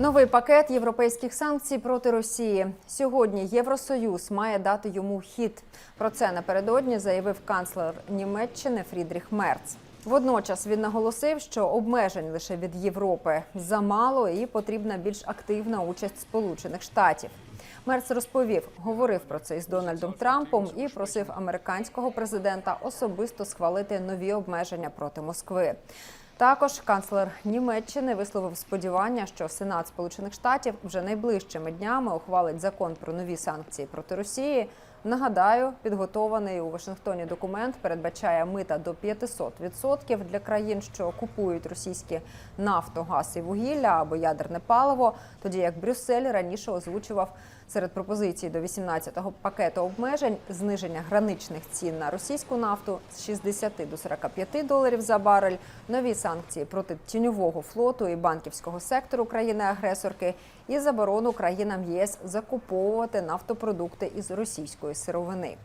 Новий пакет європейських санкцій проти Росії. Сьогодні Євросоюз має дати йому хід. Про це напередодні заявив канцлер Німеччини Фрідріх Мерц. Водночас він наголосив, що обмежень лише від Європи замало і потрібна більш активна участь Сполучених Штатів. Мерц розповів, говорив про це із Дональдом Трампом і просив американського президента особисто схвалити нові обмеження проти Москви. Також канцлер Німеччини висловив сподівання, що Сенат Сполучених Штатів вже найближчими днями ухвалить закон про нові санкції проти Росії. Нагадаю, підготований у Вашингтоні документ передбачає мита до 500% для країн, що купують російські нафту, газ і вугілля або ядерне паливо. Тоді як Брюссель раніше озвучував серед пропозицій до 18-го пакету обмежень зниження граничних цін на російську нафту з 60 до 45 доларів за барель, нові санкції проти тіньового флоту і банківського сектору країни-агресорки і заборону країнам ЄС закуповувати нафтопродукти із російської сировини.